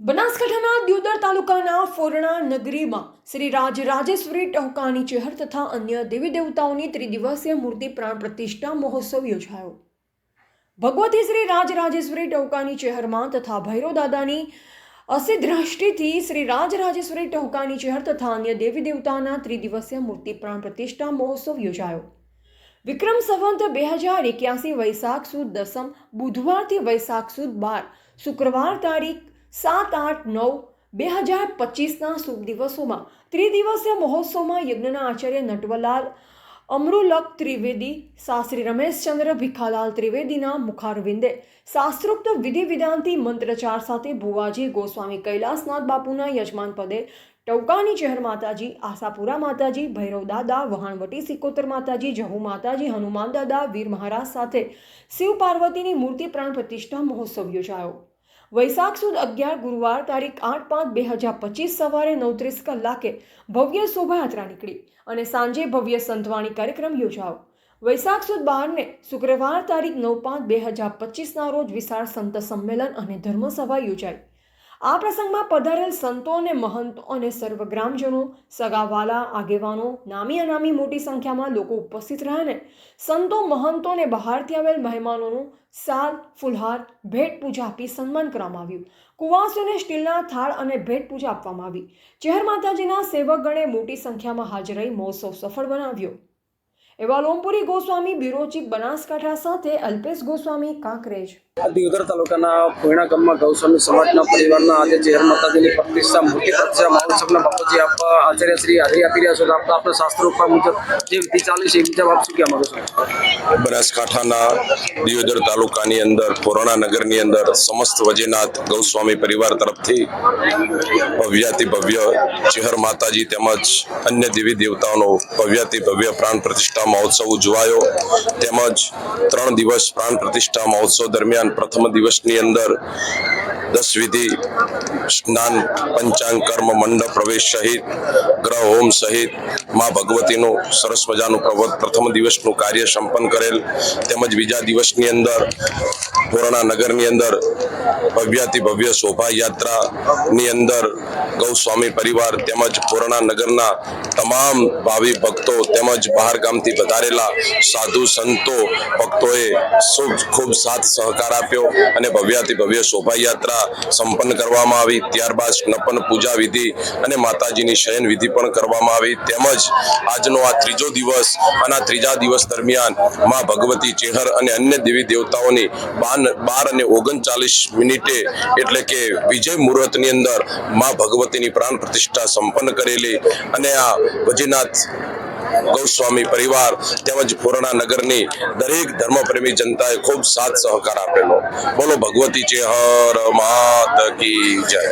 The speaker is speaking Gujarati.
બનાસકાંઠાના દિયોદર તાલુકાના ફોરણા નગરીમાં શ્રી રાજરાજેશ્વરી ટહુકાની ચહેર તથા અન્ય દેવી દેવતાઓની ત્રિદિવસીય મૂર્તિ પ્રાણ પ્રતિષ્ઠા મહોત્સવ યોજાયો. ભગવતી શ્રી રાજરાજેશ્વરી ટહુકાની ચહેરમાં તથા ભૈરવ દાદાની અસી દ્રષ્ટિથી શ્રી રાજરાજેશ્વરી ટહુકાની ચહેર તથા અન્ય દેવી દેવતાના ત્રિદિવસીય મૂર્તિ પ્રાણ પ્રતિષ્ઠા મહોત્સવ યોજાયો. વિક્રમ સંવંત બે હજાર એક્યાસી વૈશાખ સુદ દસમ બુધવારથી વૈશાખ સુદ બાર શુક્રવાર તારીખ સાત આઠ નવ બે હજાર પચીસના શુભ દિવસોમાં ત્રિદિવસીય મહોત્સવમાં યજ્ઞના આચાર્ય નટવલાલ અમરુલક ત્રિવેદી, શાસ્ત્રી રમેશચંદ્ર ભીખાલાલ ત્રિવેદીના મુખારવિંદે, શાસ્ત્રોક્ત વિધિ વિધાનથી મંત્રચાર સાથે ભુવાજી ગોસ્વામી કૈલાસનાથ બાપુના યજમાન પદે ટૌકાની ચહેર માતાજી, આશાપુરા માતાજી, ભૈરવ દાદા, વહાણવટી સિકોતર માતાજી, જહુ માતાજી, હનુમાન દાદા, વીર મહારાજ સાથે શિવ પાર્વતીની મૂર્તિ પ્રાણ પ્રતિષ્ઠા મહોત્સવ યોજાયો. વૈશાખ સુદ અગિયાર, ગુરુવાર તારીખ આઠ પાંચ બે હજાર પચીસ સવારે નવત્રીસ કલાકે ભવ્ય શોભાયાત્રા નીકળી અને સાંજે ભવ્ય સંતવાણી કાર્યક્રમ યોજાયો. વૈશાખ સુદ બારને શુક્રવાર તારીખ નવ પાંચ બે હજાર પચીસના રોજ વિશાળ સંત સંમેલન અને ધર્મસભા યોજાઈ. આ પ્રસંગમાં પધારેલ સંતો અને મહંતો અને સર્વ ગ્રામજનો, સગાવાલા, આગેવાનો, નામી અનામી મોટી સંખ્યામાં લોકો ઉપસ્થિત રહ્યા ને સંતો, મહંતો અને બહારથી આવેલ મહેમાનોનું સાલ, ફુલહાર, ભેટ પૂજા આપી સન્માન કરવામાં આવ્યું. કુવાસોને સ્ટીલના થાળ અને ભેટ પૂજા આપવામાં આવી. ચહેર માતાજીના સેવકગણે મોટી સંખ્યામાં હાજર રહી મહોત્સવ સફળ બનાવ્યો. એવા લોમપુરી ગોસ્વામી બ્યુરો ચીફ બનાસકાંઠા સાથે અલ્પેશ ગોસ્વામી કાંકરેજ. દિયોદર તાલુકાના કોયણા ગામમાં ગૌસ્વામી સમાજના પરિવારના આજે ચેહર માતાજીની પ્રતિષ્ઠા મૂર્તિ પ્રતિષ્ઠા મહોત્સવના બાપુજી આપ આચાર્ય શ્રી હાજરી આપી રહ્યા છો. તો આપ આપણા શાસ્ત્રો ઉપર મુજબ જે વિધિ ચાલી છે એ મુજબ આપ શું કહેવા માંગો છો? બનાસકાંઠાના દિયોદર તાલુકાની અંદર કોરોના નગરની અંદર સમસ્ત વજેનાથ ગૌસ્વામી પરિવાર તરફથી ભવ્યાતિ ભવ્ય ચેહર માતાજી તેમજ અન્ય દેવી દેવતાઓનો ભવ્યાતિ ભવ્ય પ્રાણ પ્રતિષ્ઠા મહોત્સવ ઉજવાયો. તેમજ ત્રણ દિવસ પ્રાણ પ્રતિષ્ઠા મહોત્સવ દરમિયાન પ્રથમ દિવસની અંદર દસ વિધિ, સ્નાન, પંચાંગ, કર્મ, મંડપ, પ્રવેશ સહિત, ગ્રહ, હોમ સહિતમાં ભગવતીનું સરસ મજાનું પ્રથમ દિવસનું કાર્ય સંપન્ન કરેલ. તેમજ બીજા દિવસની અંદર પુરાણા નગરની અંદર ભવ્યાતિ ભવ્ય શોભાયાત્રાની અંદર ગૌસ્વામી પરિવાર તેમજ પૂર્ણા નગરના તમામ ભાવિ ભક્તો તેમજ બહાર ગામથી વધારેલા સાધુ સંતો ભક્તોએ ખૂબ સાથ સહકાર આપ્યો અને ભવ્યાથી ભવ્ય શોભાયાત્રા સંપન્ન કરવામાં આવી. ત્યારબાદ સ્નપન પૂજા વિધિ અને માતાજીની શયન વિધિ પણ કરવામાં આવી. તેમજ આજનો આ ત્રીજો દિવસ અને આ ત્રીજા દિવસ દરમિયાનમાં ભગવતી ચેહર અને અન્ય દેવી દેવતાઓની બાર અને ઓગણચાલીસ મિનિટે એટલે કે વિજય મુહૂર્તની અંદરમાં ભગવતીની પ્રાણ પ્રતિષ્ઠા સંપન્ન કરેલી અને આ વજીનાથ ગૌસ્વામી પરિવાર તેમજ પૂર્ણા નગરની દરેક ધર્મપ્રેમી જનતાએ ખૂબ સાથ સહકાર આપેલો. બોલો ભગવતી ચેહર માત કી જય.